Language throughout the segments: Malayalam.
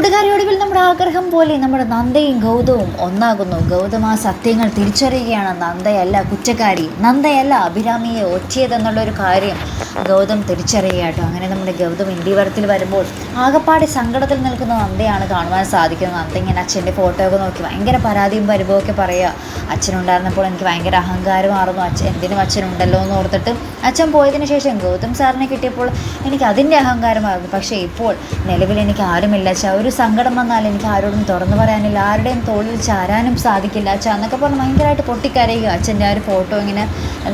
കൂട്ടുകാരിയൊടുവിൽ നമ്മുടെ ആഗ്രഹം പോലെ നമ്മുടെ നന്ദയും ഗൗതവും ഒന്നാകുന്നു. ഗൗതമ സത്യങ്ങൾ തിരിച്ചറിയുകയാണ്. നന്ദയല്ല കുറ്റക്കാരി. നന്ദയല്ല അഭിരാമിയെ ഒറ്റിയതെന്നുള്ള ഒരു കാര്യം ഗൗതം തിരിച്ചറിയുകയാട്ടോ അങ്ങനെ നമ്മുടെ ഗൗതം ഇന്ത്യവരത്തിൽ വരുമ്പോൾ ആകപ്പാടെ സങ്കടത്തിൽ നിൽക്കുന്ന നന്ദയാണ് കാണുവാൻ സാധിക്കുന്നത്. നന്ദ ഇങ്ങനെ അച്ഛന്റെ ഫോട്ടോ ഒക്കെ നോക്കി ഭയങ്കര പരാതിയും പരിഭവമൊക്കെ പറയുക. അച്ഛനുണ്ടായിരുന്നപ്പോൾ എനിക്ക് ഭയങ്കര അഹങ്കാരമായിരുന്നു. അച്ഛൻ എന്തിനും അച്ഛനുണ്ടല്ലോ എന്ന് ഓർത്തിട്ട് അച്ഛൻ പോയതിന് ശേഷം ഗൗതം സാറിനെ കിട്ടിയപ്പോൾ എനിക്ക് അതിന്റെ അഹങ്കാരമായിരുന്നു. പക്ഷേ ഇപ്പോൾ നിലവിൽ എനിക്ക് ആരുമില്ല. അച്ഛാ ഒരു സങ്കടം വന്നാൽ എനിക്ക് ആരോടും തുറന്നു പറയാനില്ല. ആരുടെയും തോളിൽ ചാരാനും സാധിക്കില്ല. അച്ഛാ എന്നൊക്കെ പറഞ്ഞ് ഭയങ്കരമായിട്ട് പൊട്ടിക്കരയുക. അച്ഛന്റെ ആ ഒരു ഫോട്ടോ ഇങ്ങനെ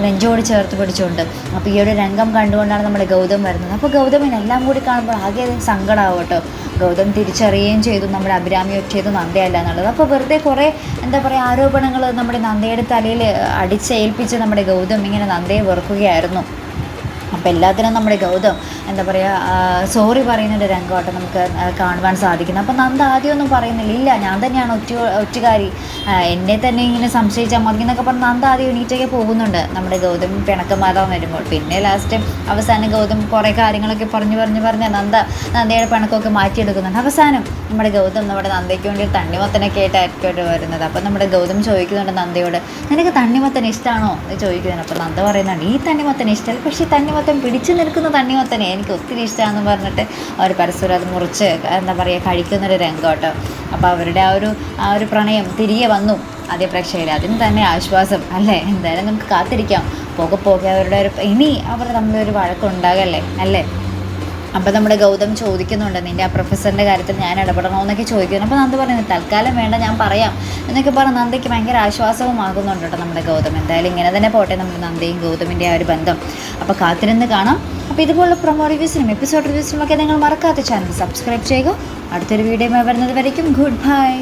നെഞ്ചോട് ചേർത്ത് പിടിച്ചുകൊണ്ട്. അപ്പോൾ ഈ ഒരു രംഗം കണ്ടുകൊണ്ടാണ് നമ്മുടെ ഗൗതം വരുന്നത്. അപ്പോൾ ഗൗതമിന് എല്ലാം കൂടി കാണുമ്പോൾ ആകെ സങ്കടമാവും കേട്ടോ. ഗൗതം തിരിച്ചറിയുകയും ചെയ്തു നമ്മുടെ അഭിരാമി ഒറ്റയത് നന്ദയല്ല എന്നുള്ളത്. അപ്പോൾ വെറുതെ കുറേ എന്താ പറയുക ആരോപണങ്ങൾ നമ്മുടെ നന്ദയുടെ തലയിൽ അടിച്ചേൽപ്പിച്ച് നമ്മുടെ ഗൗതം ഇങ്ങനെ നന്ദയെ വെറുക്കുകയായിരുന്നു. അപ്പോൾ എല്ലാത്തിനും നമ്മുടെ ഗൗതം എന്താ പറയുക സോറി പറയുന്നൊരു രംഗമായിട്ട് നമുക്ക് കാണുവാൻ സാധിക്കുന്നത് അപ്പം നന്ദ ആദ്യമൊന്നും പറയുന്നില്ല. ഇല്ല ഞാൻ തന്നെയാണ് ഒറ്റ ഒറ്റുകാരി. എന്നെ തന്നെ ഇങ്ങനെ സംശയിച്ചാൽ മതി എന്നൊക്കെ പറഞ്ഞ് നന്ദ ആദ്യം എണീറ്റൊക്കെ പോകുന്നുണ്ട്. നമ്മുടെ ഗൗതം പിണക്കമാതാവ് വരുമ്പോൾ. പിന്നെ ലാസ്റ്റ് അവസാനം ഗൗതം കുറേ കാര്യങ്ങളൊക്കെ പറഞ്ഞു പറഞ്ഞു പറഞ്ഞ് നന്ദ നന്ദയുടെ പിണക്കമൊക്കെ മാറ്റിയെടുക്കുന്നുണ്ട്. അവസാനം നമ്മുടെ ഗൗതം നമ്മുടെ നന്ദയ്ക്ക് വേണ്ടി തണ്ണിമത്തനൊക്കെ ആയിട്ടായിരിക്കും വരുന്നത്. അപ്പം നമ്മുടെ ഗൗതം ചോദിക്കുന്നുണ്ട് നന്ദയോട് നിനക്ക് തണ്ണിമത്തൻ ഇഷ്ടമാണോ എന്ന് ചോദിക്കുന്നുണ്ട്. അപ്പോൾ നന്ദ പറയുന്നുണ്ട് ഈ തണ്ണിമത്തൻ ഇഷ്ടമല്ല പക്ഷേ തണ്ണിമത്തൻ പിടിച്ചു നിൽക്കുന്ന തണ്ണിമത്തനെ എനിക്ക് ഒത്തിരി ഇഷ്ടമാണെന്ന് പറഞ്ഞിട്ട് അവർ പരസ്പരം അത് മുറിച്ച് എന്താ പറയുക കഴിക്കുന്നൊരു രംഗം കേട്ടോ. അപ്പോൾ അവരുടെ ആ ഒരു ആ ഒരു പ്രണയം തിരികെ വന്നു അതേ പ്രേക്ഷകർ അതിന് തന്നെ ആശ്വാസം അല്ലേ? എന്തായാലും നമുക്ക് കാത്തിരിക്കാം. പോകെ പോകെ അവരുടെ ഒരു ഇനി അവർ തമ്മിലൊരു വഴക്കുണ്ടാകല്ലേ? അല്ലേ? അപ്പോൾ നമ്മുടെ ഗൗതം ചോദിക്കുന്നുണ്ട് നിന്റെ ആ പ്രൊഫസറിന്റെ കാര്യത്തിൽ ഞാൻ ഇടപെടണമെന്നൊക്കെ ചോദിക്കുന്നു. അപ്പോൾ നന്ദ പറയുന്നത് തൽക്കാലം വേണ്ട ഞാൻ പറയാം. എന്നൊക്കെ പറഞ്ഞ് നന്ദയ്ക്ക് ഭയങ്കര ആശ്വാസവും ആകുന്നുണ്ട് കേട്ടോ നമ്മുടെ ഗൗതം. എന്തായാലും ഇങ്ങനെ തന്നെ പോട്ടെ നമ്മുടെ നന്ദയും ഗൗതമിന്റെ ആ ഒരു ബന്ധം. അപ്പോൾ കാത്തിരുന്ന് കാണാം. അപ്പോൾ ഇതുപോലുള്ള പ്രൊമോ റിവ്യൂസിനും എപ്പിസോഡ് റിവ്യൂസിനും ഒക്കെ നിങ്ങൾ മറക്കാത്ത ചാനൽ സബ്സ്ക്രൈബ് ചെയ്യുക. അടുത്തൊരു വീഡിയോ വരുന്നത് വരയ്ക്കും. Good bye